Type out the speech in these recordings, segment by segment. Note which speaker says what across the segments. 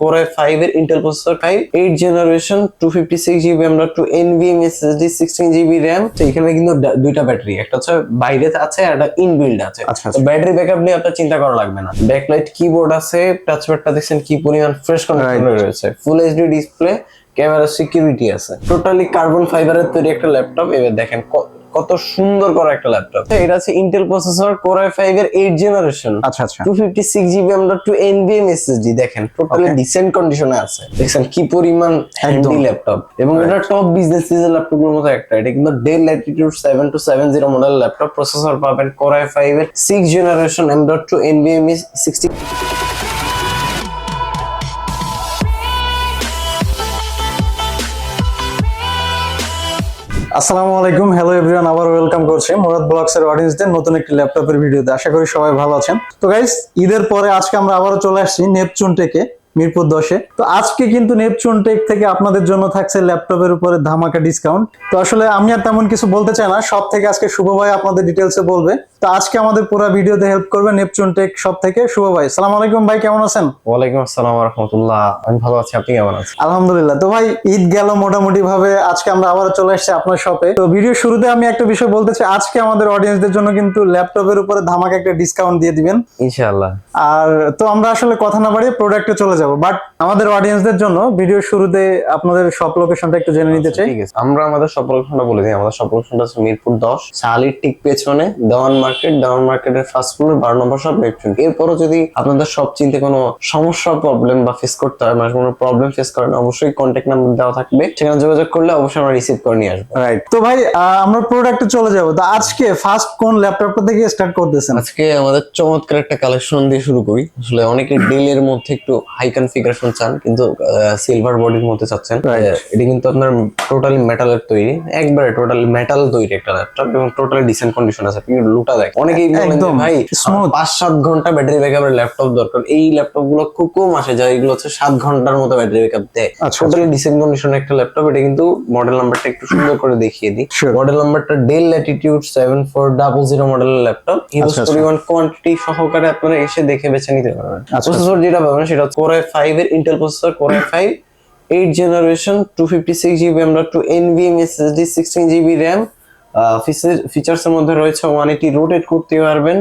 Speaker 1: Core i5 এর Intel processor 5 8 generation 256 GB আমরা two NVMe SSD 16 GB RAM তো এখানে কিন্তু দুইটা ব্যাটারি একটা হচ্ছে বাইরে আছে আর একটা ইনবিল্ড আছে।
Speaker 2: আচ্ছা,
Speaker 1: তো
Speaker 2: আচ্ছা।
Speaker 1: ব্যাটারি ব্যাকআপ নিয়ে আপনার চিন্তা করা লাগবে না। ব্যাকলাইট কিবোর্ড আছে টাচপ্যাডটা দেখছেন কি পরিমাণ ফ্রেশ কন্ডিশনে রয়েছে। Full HD display camera security আছে। টোটালি কার্বন ফাইবারের তৈরি একটা ল্যাপটপ এবার দেখেন কত সুন্দর করা একটা ল্যাপটপ। এটা আছে ইন্টেল প্রসেসর কোর i5 এর 8 জেনারেশন
Speaker 2: আচ্ছা আচ্ছা।
Speaker 1: 256 জিবি আমরা টু NVMe SSD দেখেন। টোটালি. ডিসেন্ট কন্ডিশনে আছে। দেখছেন কি পরিমাণ হ্যান্ডি ল্যাপটপ। এবং এটা টপ বিজনেস ল্যাপটপগুলোর মধ্যে একটা। এটা কিন্তু Dell Latitude 7270 model laptop. Processor পাবেন কোর i5 এর 6 জেনারেশন M.2 NVMe 60
Speaker 2: আসসালামু আলাইকুম। হ্যালো এভরিওয়ান আবার ওয়েলকাম করছি মুরাদ ব্লগস এর অডিয়েন্সদের নতুন একটি ল্যাপটপের ভিডিওতে আশা করি সবাই ভালো আছেন। তো গাইস ঈদের পরে আজকে আমরা আবারও চলে আসছি নেপচুন টেকে মিরপুর দশে। তো আজকে কিন্তু নেপচুন টেক থেকে আপনাদের জন্য থাকছে ল্যাপটপের উপরে ধামাকা ডিসকাউন্ট তো আসলে আমি আর তেমন কিছু বলতে চাই না সব থেকে আজকে শুভ ভাই আপনাদের ডিটেলসে বলবে। তো আজকে আমাদের পুরো ভিডিওতে হেল্প করবে নেপচুন টেক সব থেকে শুভ ভাই সালাম আলাইকুম ভাই কেমন আছেন?
Speaker 1: ওয়ালাইকুম আসসালাম রাহমাতুল্লাহ। আমি ভালো আছি আপনি কেমন আছেন?
Speaker 2: আলহামদুলিল্লাহ। তো ভাই ঈদ গেল মোটামুটি ভাবে আজকে আমরা আবার চলে আসছি আপনার শপে তো ভিডিও শুরুতে আমি একটা বিষয় বলতে চাই আজকে আমাদের অডিয়েন্সদের জন্য কিন্তু ল্যাপটপের উপরে ধামাকা একটা ডিসকাউন্ট দিয়ে দিবেন।
Speaker 1: ইনশাআল্লাহ।
Speaker 2: আর তো আমরা আসলে কথা না বাড়িয়ে প্রোডাক্টে চলে যাব। বাট আমাদের অডিয়েন্সদের জন্য ভিডিও শুরুতে আপনাদের শপ লোকেশনটা একটু জেনে নিতে চাই।
Speaker 1: ঠিক আছে। আমরা আমাদের সফল লোকেশনটা বলে দিই। আমাদের সফল লোকেশনটা হচ্ছে মিরপুর দশ শালির ঠিক পেছনে দেওয়ান মার্কেট দেওয়ান মার্কেটের ফার্স্ট ফ্লোর বারো নম্বর সব নেপচুন এরপরও যদি আপনাদের সব চিনতে কোনো সমস্যা প্রবলেম বা ফেস করতে হয় মানে কোনো প্রবলেম ফেস করেন অবশ্যই কন্ট্যাক্ট নাম্বার দেওয়া থাকবে। সেখানে যোগাযোগ করলে অবশ্যই আমরা রিসিভ করে নিয়ে আসব।
Speaker 2: রাইট তো ভাই আমরা প্রোডাক্টে চলে যাব। তো আজকে ফার্স্ট কোন ল্যাপটপটা থেকে স্টার্ট করতেছেন?
Speaker 1: আজকে আমাদের চমৎকার একটা কালেকশন দিয়ে শুরু করি। আসলে অনেকে ডেলের মধ্যে একটু হাই কনফিগারেশন চান কিন্তু সিলভার বডির মধ্যে চাচ্ছেন। এটা কিন্তু আপনার টোটালি মেটালের তৈরি একবারে টোটালি মেটাল তৈরি একটা ল্যাপটপ এবং টোটালি ডিসেন্ট কন্ডিশন আছে। আপনি লুটা দেখ অনেকেই
Speaker 2: একদম
Speaker 1: ভাই। পাঁচ সাত ঘণ্টা ব্যাটারি ব্যাকআপের ল্যাপটপ দরকার। এই ল্যাপটপগুলো খুব কম আসে যায় এগুলো হচ্ছে সাত ঘণ্টার মতো ব্যাটারি ব্যাকআপ দেয়।
Speaker 2: আচ্ছা,
Speaker 1: টোটালি ডিসেন্ট কন্ডিশন একটা ল্যাপটপ এটা কিন্তু মডেল নাম্বারটা একটু সুন্দর করে দেখিয়ে দিই। মডেল নাম্বারটা Dell Latitude seven four double zero মডেলের ল্যাপটপ হিউজ
Speaker 2: আচ্ছা, আচ্ছা।
Speaker 1: পরিমাণ কোয়ান্টিটি সহকারে আপনারা এসে দেখে বেছে নিতে পারবেন।
Speaker 2: আচ্ছা।
Speaker 1: প্রসেসর যেটা পাবেন সেটা কোর ফাইভ এর Intel processor core five eight generation two fifty six GB আমরা two NVM SSD sixteen GB RAM features এর মধ্যে রয়েছে ওয়ান এইটি রোটেট করতে পারবেন।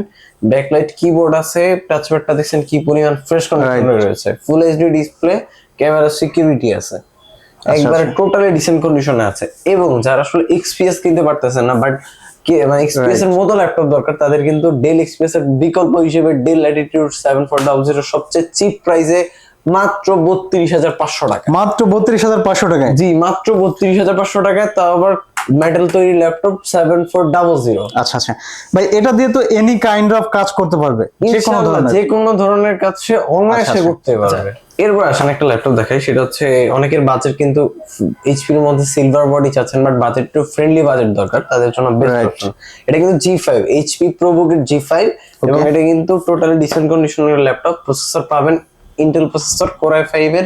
Speaker 1: ব্যাকলাইট কিবোর্ড আছে টাচপ্যাডটা দেখছেন কি পরিমাণ ফ্রেশ কন্ডিশনে রয়েছে। Full HD display camera security আছে। একবার টোটালি ডিসেন্ট কন্ডিশনে আছে। এবং যারা আসলে এক্সপিএস কিনতে পারতেছেন না বাট মানে এক্সপিএস এর মতো ল্যাপটপ দরকার তাদের কিন্তু ডেল এক্সপিএস এর বিকল্প হিসেবে Dell Latitude seven four double zero সবচেয়ে চিপ প্রাইসে মাত্র বত্রিশ হাজার পাঁচশো টাকা
Speaker 2: মাত্র বত্রিশ হাজার পাঁচশো টাকায়?
Speaker 1: জি মাত্র বত্রিশ হাজার পাঁচশো টাকায় তাও আবার মেটাল তৈরি laptop seven four double zero
Speaker 2: আচ্ছা আচ্ছা। ভাই এটা দিয়ে তো এনি কাইন্ড অফ কাজ করতে পারবে যে কোনো ধরনের।
Speaker 1: যে কোনো ধরনের কাজ সে অনায়াসে
Speaker 2: আচ্ছা,
Speaker 1: করতে পারবে। এরপর আসেন একটা ল্যাপটপ দেখাই সেটা হচ্ছে অনেকের বাজেট কিন্তু এইচপির মধ্যে সিলভার বডি চাচ্ছেন বাট বাজেট একটু ফ্রেন্ডলি বাজেট দরকার তাদের জন্য বেস্ট. অপশন এটা কিন্তু জি ফাইভ এইচপি প্রোবুকের জি ফাইভ এবং এটা কিন্তু টোটালি ডিসেন্ট কন্ডিশনের ল্যাপটপ প্রসেসর পাবেন Intel processor core i five এর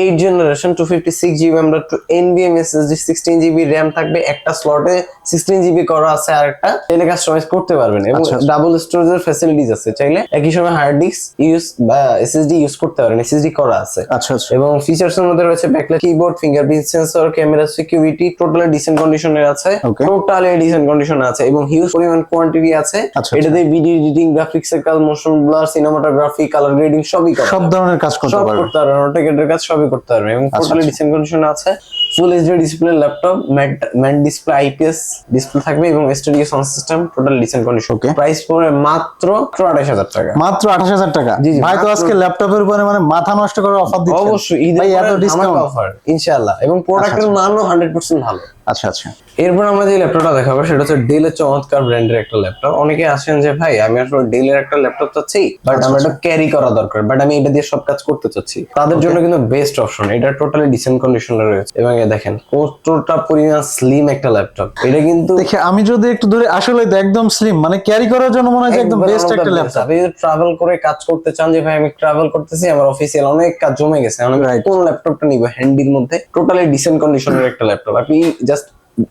Speaker 1: eight generation two fifty six GB আমরা এনবিএম এসএসডি সিক্সটিন জিবি র্যাম থাকবে একটা স্লটে সিক্সটিন জিবি করা আছে আর একটা চাইলে কাস্টমাইজ করতে পারবেন এবং। ডাবল স্টোরেজের ফ্যাসিলিটিস আছে চাইলে একই সময় হার্ড ডিস্ক ইউজ বা এসএসডি ইউজ করতে পারেন এসএসডি করা আছে।
Speaker 2: আচ্ছা আচ্ছা।
Speaker 1: এবং ফিচার্স এর মধ্যে রয়েছে backlight keyboard fingerprint sensor camera security totally decent কন্ডিশনের আছে. টোটালি ডিসেন্ট কন্ডিশনে আছে এবং হিউজ পরিমাণ কোয়ান্টিটি আছে। এটাতে ভিডিও এডিটিং গ্রাফিক্স এর কাজ motion blur cinematography colour grading সবই করা
Speaker 2: সব ধরনের কাজ করতে
Speaker 1: সব
Speaker 2: পারবে
Speaker 1: করতে পারবেন অটোকেটের কাজ সবই করতে পারবে এবং টোটালি
Speaker 2: আচ্ছা।
Speaker 1: ডিসেন্ট কন্ডিশনে আছে। Full HD display laptop matte display IPS display থাকবে এবং studio sound system total decent condition
Speaker 2: okay
Speaker 1: price পড়ে মাত্র আঠাশ হাজার টাকা।
Speaker 2: মাত্র আঠাশ হাজার টাকা?
Speaker 1: জি,
Speaker 2: ভাই তো আজকে ল্যাপটপের উপরে মানে মাথা নষ্ট করার অফার দিচ্ছে
Speaker 1: অবশ্যই ঈদের
Speaker 2: ভাই এত ডিসকাউন্ট
Speaker 1: অফার ইনশাআল্লাহ। এবং প্রোডাক্টের মানও হান্ড্রেড পার্সেন্ট ভালো।
Speaker 2: আচ্ছা আচ্ছা।
Speaker 1: এরপর আমরা যে ল্যাপটপটা দেখাবো সেটা হচ্ছে ডেলের চমৎকার ব্র্যান্ডের একটা ল্যাপটপ। অনেকে আসেন যে ভাই আমি আসলে ডেলের একটা ল্যাপটপ চাচ্ছি বাট
Speaker 2: আচ্ছা,
Speaker 1: আমার এটা ক্যারি করা দরকার বাট আমি এটা দিয়ে সব কাজ করতে চাচ্ছি। তাদের জন্য কিন্তু বেস্ট অপশন এটা টোটালি ডিসেন্ট কন্ডিশনে রয়েছে। এবং এ দেখেন কতটা পরিমাণ স্লিম একটা ল্যাপটপ। এটা কিন্তু
Speaker 2: দেখে আমি যদি একটু ধরে আসলে তো একদম স্লিম মানে ক্যারি করার জন্য মনে হয় একদম বেস্ট একটা ল্যাপটপ।
Speaker 1: আপনি ট্রাভেল করে কাজ করতে চান যে ভাই আমি ট্রাভেল করতেছি আমার অফিসিয়াল অনেক কাজ জমে গেছে আমি. কোন ল্যাপটপটা নিব? হ্যান্ডির মধ্যে টোটালি ডিসেন্ট কন্ডিশনের একটা ল্যাপটপ। আপনি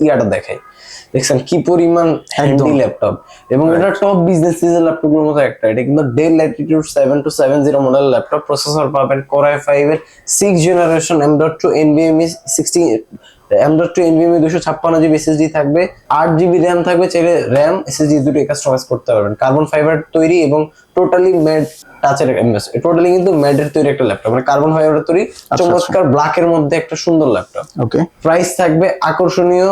Speaker 1: ইয়াটা দেখাই। দেখছেন কি পরিমাণ হ্যান্ডি ল্যাপটপ এবং এটা টপ বিজনেস সিজন ল্যাপটপগুলোর মধ্যে একটা। এটা কিন্তু Dell Latitude seven two seven zero model laptop processor পাবেন কোর আই ফাইভ এর six generation M dot two NVMe sixty M dot two NVMe দুশো ছাপ্পান্ন জিবি এসএসডি থাকবে আট জিবি র্যাম থাকবে চাইলে র্যাম এসএসডি দুটোই কাস্টমাইজ করতে পারবেন। কার্বন ফাইবার তৈরি এবং টোটালি ম্যাট টাচের টোটালি কিন্তু ম্যাডের তৈরি একটা ল্যাপটপ মানে কার্বন ফাইবার তৈরি চমৎকার ব্ল্যাকের মধ্যে একটা সুন্দর ল্যাপটপ
Speaker 2: ওকে
Speaker 1: প্রাইস থাকবে আকর্ষণীয়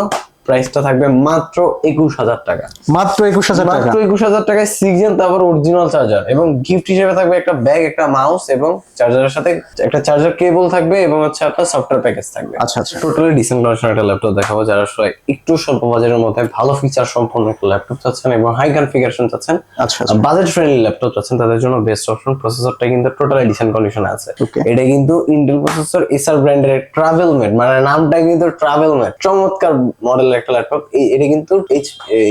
Speaker 1: প্রাইসটা থাকবে মাত্র একুশ হাজার টাকা।
Speaker 2: মাত্র একুশ হাজার
Speaker 1: মাত্র একুশ হাজার টাকায় সিক্সজেন তারপর অরিজিনাল চার্জার এবং গিফট হিসেবে থাকবে একটা ব্যাগ একটা মাউস এবং চার্জারের সাথে একটা চার্জার কেবল থাকবে এবং হচ্ছে একটা সফটওয়্যার প্যাকেজ থাকবে।
Speaker 2: আচ্ছা আচ্ছা।
Speaker 1: টোটালি ডিসেন্ট কন্ডিশন একটা ল্যাপটপ দেখাবো যারা আসলে একটু স্বল্প বাজারের মধ্যে ভালো ফিচার সম্পন্ন একটা ল্যাপটপ চাচ্ছেন এবং হাই কনফিগারেশন চাচ্ছেন
Speaker 2: আচ্ছা আচ্ছা।
Speaker 1: বাজেট ফ্রেন্ডলি ল্যাপটপ চাচ্ছেন তাদের জন্য বেস্ট অপশন প্রসেসরটা কিন্তু টোটালি ডিসেন্ট কন্ডিশনে আছে। এটা কিন্তু ইন্টেল প্রসেসর এসআর ব্র্যান্ডের ট্রাভেল মেট মানে নামটা কিন্তু ট্রাভেল মেট চমৎকার মডেলের একটা ল্যাপটপ এটা কিন্তু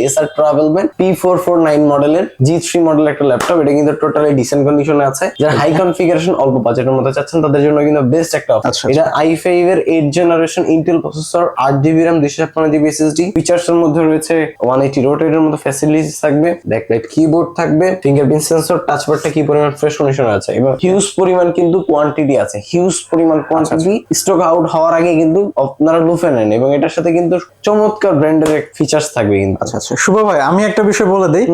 Speaker 1: Acer travel mate P four four nine মডেলের জি থ্রি মডেলের একটা ল্যাপটপ এটা কিন্তু টোটালি ডিসেন্ট কন্ডিশনে আছে। যারা হাই কনফিগারেশন অল্প বাজেটের মধ্যে চাচ্ছেন তাদের জন্য কিন্তু বেস্ট একটা অপশন
Speaker 2: আচ্ছা,
Speaker 1: এটা আই ফাইভ এর এইট জেনারেশন ইন্টেল প্রসেসর আট জিবি র্যাম দুইশো ছাপ্পান্ন জিবি এসএসডি ফিচার্স এর মধ্যে রয়েছে ওয়ান এইটি রোটেটের মতো ফ্যাসিলিটিস থাকবে ব্যাকলাইট কিবোর্ড থাকবে ফিঙ্গারপ্রিন্ট সেন্সর টাচপ্যাডটা কি পরিমাণ ফ্রেশ কন্ডিশনে আছে? এবং হিউজ পরিমাণ কিন্তু কোয়ান্টিটি আছে। হিউজ পরিমাণ কোয়ান্টিটি স্টক আউট হওয়ার আগে কিন্তু আপনারা লুফে নেন। এবং এটার সাথে কিন্তু চমৎকার ব্র্যান্ডের ফিচার্স থাকবে কিন্তু।
Speaker 2: আচ্ছা আচ্ছা। শুভ ভাই আমি একটা বিষয় বলে দিই।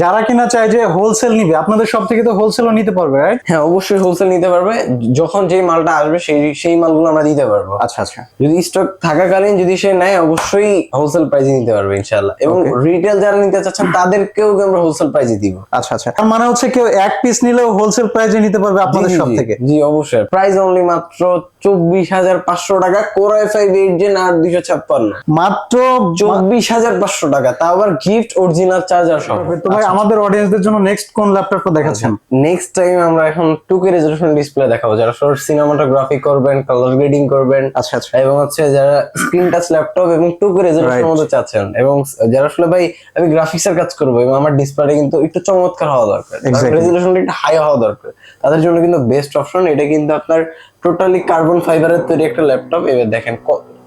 Speaker 2: যারা কিনা চায় যে হোলসেল নিবে আপনাদের সব থেকে তো হোলসেলও নিতে পারবে রাইট
Speaker 1: হ্যাঁ অবশ্যই হোলসেল নিতে পারবে। যখন যেই মালটা আসবে সেই সেই মালগুলো আমরা দিতে পারব।
Speaker 2: আচ্ছা আচ্ছা।
Speaker 1: যদি স্টক থাকাকালীন যদি সে নেয় অবশ্যই হোলসেল প্রাইসে নিতে পারবে ইনশাআল্লাহ। এবং রিটেল যারা নিতে চাচ্ছেন তাদেরকেও আমরা হোলসেল প্রাইসে দিব?
Speaker 2: আচ্ছা আচ্ছা। তার মানে হচ্ছে কেউ এক পিস নিলেও হোলসেল প্রাইসে নিতে পারবে আপনাদের সব থেকে
Speaker 1: জি। অবশ্যই। প্রাইস অনলি মাত্র চব্বিশ হাজার পাঁচশো টাকা core i five eight gen আর দুইশো ছাপ্পান্ন।
Speaker 2: মাত্র
Speaker 1: চব্বিশ হাজার পাঁচশো টাকা তাও আবার গিফট অরিজিনাল চার্জার সহ।
Speaker 2: তো ভাই আমাদের অডিয়েন্সদের জন্য নেক্সট কোন ল্যাপটপটা দেখাচ্ছেন?
Speaker 1: নেক্সট টাইম আমরা এখন টু কে রেজলিউশন ডিসপ্লে দেখাবো যারা শর্ট সিনেমাটোগ্রাফি করবেন কালার গ্রেডিং করবেন
Speaker 2: আচ্ছা আচ্ছা।
Speaker 1: এবং হচ্ছে যারা স্ক্রিন টাচ ল্যাপটপ এবং টু কে রেজলিউশনের মধ্যে চাচ্ছেন এবং যারা আসলে ভাই আমি গ্রাফিক্স এর কাজ করব এবং আমার ডিসপ্লেটা কিন্তু একটু চমৎকার হওয়া দরকার. রেজলিউশনটা একটু হাই হওয়া দরকার। তাদের জন্য কিন্তু বেস্ট অপশন এটা কিন্তু আপনার টোটালি কার্বন ফাইবারের তৈরি একটা ল্যাপটপ এবার দেখেন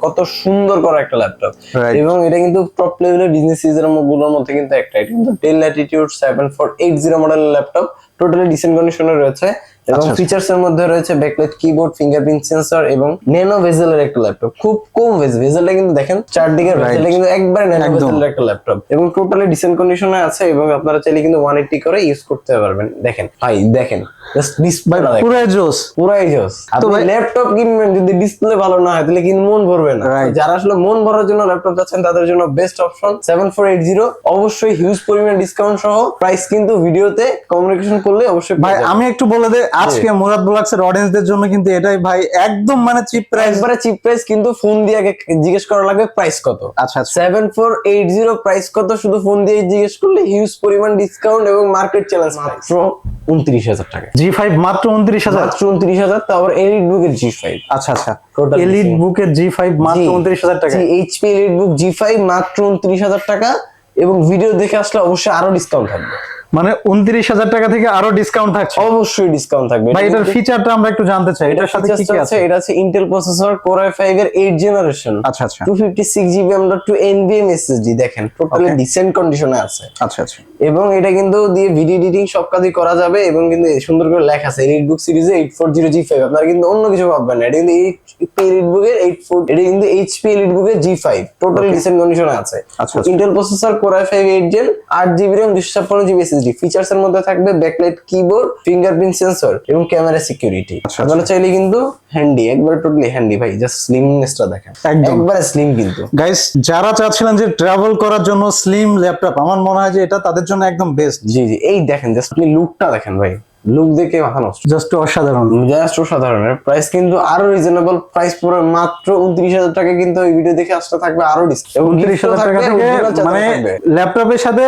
Speaker 1: কত সুন্দর করা একটা ল্যাপটপ এবং এটা কিন্তু টপ লেভেলের বিজনেস সিজেরগুলোর মধ্যে কিন্তু একটা। এটা কিন্তু Dell Latitude seven four eight zero মডেলের ল্যাপটপ টোটালি ডিসেন্ট কন্ডিশনে রয়েছে। এবং
Speaker 2: আচ্ছা, আচ্ছা।
Speaker 1: ফিচার্স এর মধ্যে রয়েছে ব্যাকলাইট কিবোর্ড ফিঙ্গারপ্রিন্ট সেন্সর এবং ন্যানো ভেজেলের একটা ল্যাপটপ খুব কম ভেজেল ভেজেলটা কিন্তু দেখেন চারদিকে ভেজেলটা কিন্তু একবারে ন্যানো। ভেজেলের একটা ল্যাপটপ এবং টোটালি ডিসেন্ট কন্ডিশনে আছে এবং আপনারা চাইলে কিন্তু ওয়ান এইটটি করে ইউজ করতে পারবেন। দেখেন ভাই দেখেন। জাস্ট
Speaker 2: ভাই পুরাই জোস।
Speaker 1: পুরাই জোস। আপনি ল্যাপটপ কিনবেন যদি ডিসপ্লে ভালো না হয় তাহলে কিন্তু মন ভরবে না। যারা আসলে মন ভরার জন্য ল্যাপটপ চাচ্ছেন তাদের জন্য best option seven four eight zero অবশ্যই হিউজ পরিমাণ ডিসকাউন্ট সহ প্রাইস কিন্তু ভিডিওতে কমিউনিকেশন করলে অবশ্যই
Speaker 2: ভাই আমি একটু বলে দেই আজকে মুরাদ ব্লগস অডিয়েন্সদের জন্য কিন্তু এটাই ভাই একদম মানে চিপ প্রাইস
Speaker 1: একবারে চিপ প্রাইস কিন্তু ফোন দিয়ে আগে জিজ্ঞেস করা লাগবে প্রাইস কত।
Speaker 2: আচ্ছা আচ্ছা।
Speaker 1: Seven four eight zero price কত শুধু ফোন দিয়ে জিজ্ঞেস করলে হিউজ পরিমাণ ডিসকাউন্ট এবং মার্কেট চ্যালেঞ্জ মাত্র উনত্রিশ হাজার টাকা
Speaker 2: জি ফাইভ মাত্র উনত্রিশ হাজার?
Speaker 1: মাত্র উনত্রিশ হাজার তারপর এলিট বুকের জি ফাইভ
Speaker 2: আচ্ছা আচ্ছা। এলিট. বুকের জি। ফাইভ মাত্র উনত্রিশ হাজার টাকা
Speaker 1: এইচপি এলিটবুক জি ফাইভ মাত্র উনত্রিশ হাজার টাকা এবং ভিডিও দেখে আসলে অবশ্যই আরও ডিসকাউন্ট থাকবে।
Speaker 2: মানে উনত্রিশ হাজার টাকা থেকে আরও ডিসকাউন্ট থাকছে।
Speaker 1: অবশ্যই ডিসকাউন্ট থাকবে।
Speaker 2: ভাই এটার ফিচারটা আমরা একটু জানতে চাই এটার সাথে কি কি আছে?
Speaker 1: এটা আছে Intel processor core i five এর এইট জেনারেশন
Speaker 2: আচ্ছা আচ্ছা।
Speaker 1: টু ফিফটি সিক্স জিবি আমরা টু এনবিএম এসএসডি দেখেন টোটালি ডিসেন্ট কন্ডিশনে আছে।
Speaker 2: আচ্ছা আচ্ছা।
Speaker 1: এবং এটা কিন্তু দিয়ে ভিডিও এডিটিং সব কাজই করা যাবে এবং কিন্তু সুন্দর করে লেখা আছে এলিট বুক সিরিজে eight four zero G five আপনারা কিন্তু অন্য কিছু ভাববেন না এটা কিন্তু এইচপি এলিট বুকের এইট ফোর এটা কিন্তু এইচপি এলিট বুকের জি ফাইভ টোটালি ডিসেন্ট কন্ডিশনে আছে।
Speaker 2: আচ্ছা।
Speaker 1: Intel processor core i five eight gen আট জিবি র্যাম দুশো ছাপ্পান্ন জিবি এসএসডি ফিচার্স এর মধ্যে থাকবে ব্যাকলাইট কিবোর্ড ফিঙ্গারপ্রিন্ট সেন্সর এবং ক্যামেরা সিকিউরিটি
Speaker 2: আচ্ছা,
Speaker 1: আপনারা চাইলে কিন্তু হ্যান্ডি একবার টোটালি হ্যান্ডি ভাই জাস্ট স্লিমনেসটা দেখেন।
Speaker 2: একদম।
Speaker 1: একবারে স্লিম কিন্তু।
Speaker 2: গাইস যারা চাচ্ছিলেন যে ট্রাভেল করার জন্য স্লিম ল্যাপটপ আমার মনে হয় যে এটা তাদের জন্য একদম বেস্ট
Speaker 1: জি জি এই দেখেন জাস্ট আপনি লুকটা দেখেন ভাই। লুক দেখে মাথা নষ্ট।
Speaker 2: জাস্ট অসাধারণ।
Speaker 1: জাস্ট অসাধারণের প্রাইস কিন্তু আরও রিজনেবল প্রাইস পুরো মাত্র উনত্রিশ হাজার টাকা কিন্তু এই ভিডিও দেখে আসলে থাকবে আরও ডিসকাউন্ট
Speaker 2: উনত্রিশ হাজার টাকা থেকে মানে ল্যাপটপের সাথে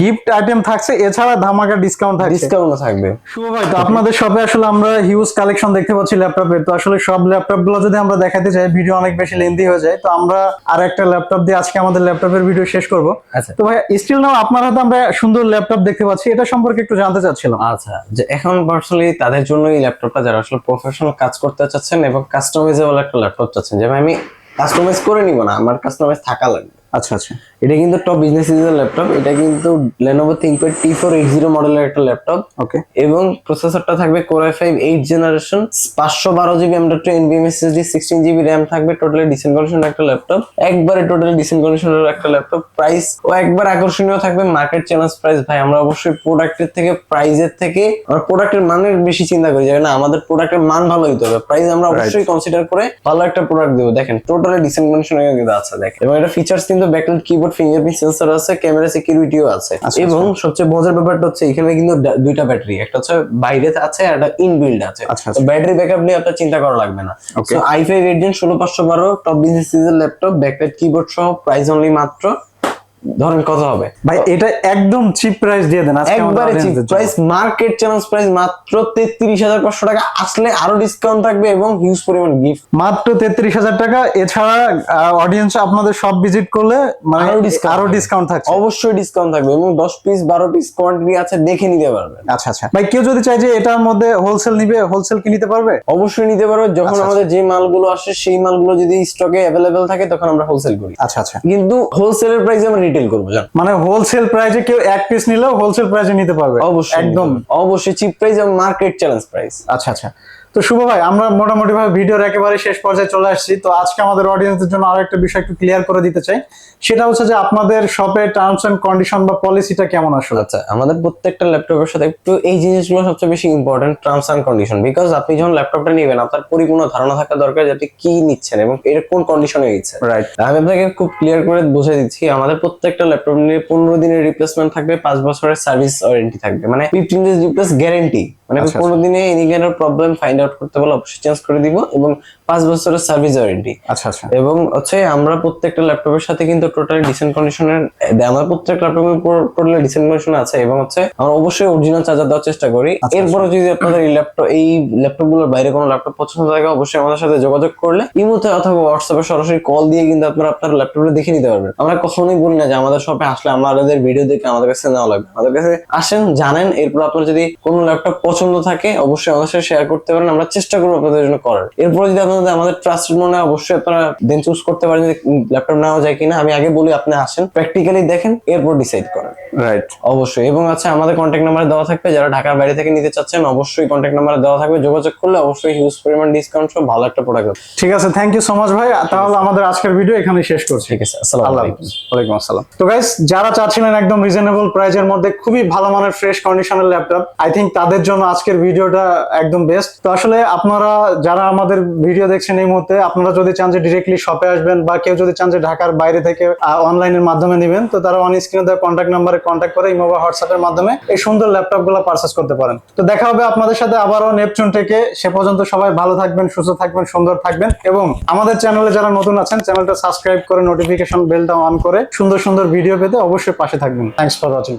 Speaker 2: গিফট আইটেম থাকছে এছাড়া ধামাকা ডিসকাউন্ট থাকছে।
Speaker 1: ডিসকাউন্ট থাকবে।
Speaker 2: শুভ ভাই তো আপনাদের শপে আসলে আমরা হিউজ কালেকশন দেখতে পাচ্ছি ল্যাপটপের তো আসলে সব ল্যাপটপগুলো যদি আমরা দেখাতে চাই ভিডিও অনেক বেশি লেন্দি হয়ে যায়। তো আমরা আর একটা ল্যাপটপ দিয়ে আজকে আমাদের ল্যাপটপের ভিডিও শেষ করব।
Speaker 1: আচ্ছা।
Speaker 2: তো ভাই স্টিল নাও আপনার হাতে আমরা সুন্দর ল্যাপটপ দেখতে পাচ্ছি। এটা সম্পর্কে একটু জানতে চাচ্ছিলাম।
Speaker 1: আচ্ছা এখন পার্সোনালি তাদের জন্য এই ল্যাপটপটা যারা আসলে প্রফেশনাল কাজ করতে চাচ্ছেন এবং কাস্টমাইজেবল একটা ল্যাপটপ চাচ্ছেন যেমন আমি কাস্টমাইজ করে নিব না, আমার কাস্টমাইজ থাকা লাগবে।
Speaker 2: আচ্ছা আচ্ছা।
Speaker 1: এটা কিন্তু টপ বিজনেস সিরিজের ল্যাপটপ এটা কিন্তু Lenovo ThinkPad T4 X0 মডেলের একটা ল্যাপটপ
Speaker 2: ওকে
Speaker 1: এবং প্রসেসরটা থাকবে Core i5 8 জেনারেশন পাঁচশো বারো GB M two NVM SSD sixteen GB RAM থাকবে টোটালি ডিসেন্ট কন্ডিশনের একটা ল্যাপটপ একবারে টোটালি ডিসেন্ট কন্ডিশনের একটা ল্যাপটপ প্রাইস ও একবার আকর্ষণীয় থাকবে মার্কেট চ্যালেঞ্জ প্রাইস ভাই আমরা অবশ্যই প্রোডাক্টের থেকে প্রাইজের থেকে আমরা প্রোডাক্টের মানের বেশি চিন্তা করি যে না আমাদের প্রোডাক্টের মান ভালো হতে হবে। প্রাইস আমরা অবশ্যই কনসিডার করে ভালো একটা প্রোডাক্ট দেবো। দেখেন টোটালি ডিসেন্ট কন্ডিশনের কিন্তু আছে দেখেন। এবং এটা ফিচার্স কিন্তু ব্যাকলাইট কিবোর্ড ফিঙ্গারপ্রিন্ট সেন্সর আছে ক্যামেরা সিকিউরিটিও আছে
Speaker 2: আচ্ছা,
Speaker 1: এবং সবচেয়ে মজার ব্যাপারটা হচ্ছে এখানে কিন্তু দুইটা ব্যাটারি একটা হচ্ছে বাইরে আছে আর একটা ইনবিল্ড আছে
Speaker 2: আচ্ছা, আচ্ছা।
Speaker 1: ব্যাটারি ব্যাকআপ নিয়ে আপনার চিন্তা করা লাগবে না. তো আই ফাইভ এইট ষোলো পাঁচশো বারো টপ বিজনেস ল্যাপটপ ব্যাকপ্যাড কিবোর্ড সহ প্রাইস অনলি মাত্র ধরেন কত হবে?
Speaker 2: ভাই এটা একদম চিপ প্রাইস দিয়ে দেন।
Speaker 1: একবারে cheap. Price market challenge price মাত্র তেত্রিশ হাজার পাঁচশো টাকা। আসলে আরও ডিসকাউন্ট থাকবে এবং হিউজ পরিমাণ গিফট
Speaker 2: মাত্র তেত্রিশ হাজার টাকা। এছাড়া অডিয়েন্স আপনাদের সব ভিজিট করলে মানে
Speaker 1: আরও।
Speaker 2: ডিসকাউন্ট থাকছে।
Speaker 1: অবশ্যই ডিসকাউন্ট থাকবে এবং দশ পিস বারো পিস কোয়ান্টিটি আছে দেখে নিতে পারবেন।
Speaker 2: আচ্ছা আচ্ছা। ভাই কেউ যদি চাই যে এটার মধ্যে হোলসেল নিবে হোলসেল কি নিতে পারবে?
Speaker 1: অবশ্যই নিতে পারবে। যখন
Speaker 2: আচ্ছা,
Speaker 1: আমাদের যে মালগুলো আসে সেই মালগুলো যদি স্টকে অ্যাভেলেবেল থাকে তখন আমরা হোলসেল করি।
Speaker 2: আচ্ছা আচ্ছা।
Speaker 1: কিন্তু হোলসেলের প্রাইসে আমরা রিটেল করব
Speaker 2: মানে হোলসেল প্রাইসে কেউ এক পিস নিলেও হোলসেল প্রাইসে নিতে পারবে।
Speaker 1: অবশ্যই
Speaker 2: একদম।
Speaker 1: অবশ্যই চিপ প্রাইস এবং মার্কেট চ্যালেঞ্জ প্রাইস
Speaker 2: আচ্ছা আচ্ছা। তো শুভ ভাই আমরা মোটামুটি ভাবে ভিডিওর একেবারে শেষ পর্যায়ে চলে আসছি। তো আজকে আমাদের অডিয়েন্সের জন্য আরও একটা বিষয় একটু ক্লিয়ার করে দিতে চাই। সেটা হচ্ছে যে আপনাদের শপে টার্মস এন্ড কন্ডিশন বা পলিসিটা কেমন আসলে?
Speaker 1: আচ্ছা আমাদের প্রত্যেকটা ল্যাপটপের সাথে একটু এই জিনিসগুলো সবচেয়ে বেশি important terms and condition because আপনি যখন ল্যাপটপটা নেবেন আপনার পরিপূর্ণ ধারণা থাকা দরকার যাতে কি নিচ্ছেন এবং এর কোন কন্ডিশনে নিচ্ছেন।
Speaker 2: রাইট
Speaker 1: আমি আপনাকে খুব ক্লিয়ার করে বুঝে দিচ্ছি আমাদের প্রত্যেকটা ল্যাপটপ নিয়ে পনেরো দিনের রিপ্লেসমেন্ট থাকবে পাঁচ বছরের সার্ভিস ওয়ারেন্টি থাকবে। মানে ফিফটিন ডেজ রিপ্লেস গ্যারেন্টি মানে
Speaker 2: আচ্ছা,
Speaker 1: পনেরো দিনে এনি প্রবলেম ফাইন্ড আউট করতে বলে অবশ্যই চেঞ্জ করে দিব এবং পাঁচ বছরের সার্ভিস ওয়ারেন্টি
Speaker 2: আচ্ছা আচ্ছা।
Speaker 1: এবং হচ্ছে আমরা প্রত্যেকটা ল্যাপটপের সাথে কিন্তু টোটালি ডিসেন্ট কন্ডিশনের আমার প্রত্যেক ল্যাপটপের টোটালি ডিসেন্ট কন্ডিশন আছে এবং হচ্ছে আমরা অবশ্যই অরিজিনাল চার্জার দেওয়ার চেষ্টা করি।
Speaker 2: আচ্ছা,
Speaker 1: এরপরে যদি আপনাদের এই ল্যাপটপ এই ল্যাপটপগুলোর বাইরে কোনো ল্যাপটপ পছন্দ থাকে অবশ্যই আমাদের সাথে যোগাযোগ করলে ইমোতে অথবা হোয়াটসঅ্যাপে সরাসরি কল দিয়ে কিন্তু আপনারা আপনার ল্যাপটপটা দেখে নিতে পারবেন। আমরা কখনোই বলি না যে আমাদের শপে আসলে আমাদের ভিডিও দেখে আমাদের কাছে নেওয়া লাগবে। আমাদের কাছে আসেন জানেন এরপর আপনার যদি কোনো ল্যাপটপ পছন্দ থাকে, অবশ্যই আমাদের সাথে শেয়ার করতে পারেন, আমরা চেষ্টা করব আপনাদের জন্য করার। এরপরে যদি আপনাদের আমাদের ট্রাস্টেড মনে হয়, অবশ্যই আপনারা দেন চুজ করতে পারেন যে ল্যাপটপ নেওয়া যায় কিনা। আমি আগে বলি, আপনি আসেন। প্র্যাকটিক্যালি দেখেন, এরপর ডিসাইড করেন।
Speaker 2: রাইট
Speaker 1: অবশ্যই। এবং আছে আমাদের কন্ট্যাক্ট নাম্বার দেওয়া থাকবে। যারা ঢাকার বাইরে থেকে নিতে চাচ্ছেন অবশ্যই কন্ট্যাক্ট নাম্বার দেওয়া থাকবে। যোগাযোগ করলে অবশ্যই হিউজ পরিমাণ ডিসকাউন্ট সহ ভালো একটা প্রোডাক্ট
Speaker 2: ঠিক আছে থ্যাংক ইউ সো মাচ ভাই। তাহলে আমাদের আজকের ভিডিও এখানে শেষ করছি।
Speaker 1: ঠিক আছে আসসালামু আলাইকুম।
Speaker 2: ওয়ালাইকুম আসসালাম। তো গাইস যারা চাচ্ছিলেন একদম রিজনেবল প্রাইজের মধ্যে খুবই ভালো মানের ফ্রেশ কন্ডিশনের ল্যাপটপ আই থিঙ্ক তাদের জন্য আজকের ভিডিওটা একদম বেস্ট তো আসলে আপনারা যারা আমাদের ভিডিও দেখছেন এই মুহূর্তে আপনারা যদি চান যে ডিরেক্টলি শপে আসবেন বা কেউ যদি চান যে ঢাকার বাইরে থেকে অনলাইনের মাধ্যমে নেবেন তো তারা অন স্ক্রিনে দেওয়া কন্ট্যাক্ট নাম্বারে কন্ট্যাক্ট করে ইমো বা হোয়াটসঅ্যাপের মাধ্যমে এই সুন্দর ল্যাপটপগুলো পারচেস করতে পারেন। তো দেখা হবে আপনাদের সাথে আবারও নেপচুন থেকে। সে পর্যন্ত সবাই ভালো থাকবেন, সুস্থ থাকবেন, সুন্দর থাকবেন এবং আমাদের চ্যানেলে যারা নতুন আছেন চ্যানেলটা সাবস্ক্রাইব করে নোটিফিকেশন বেলটা অন করে সুন্দর সুন্দর ভিডিও পেতে অবশ্যই পাশে থাকবেন। Thanks for watching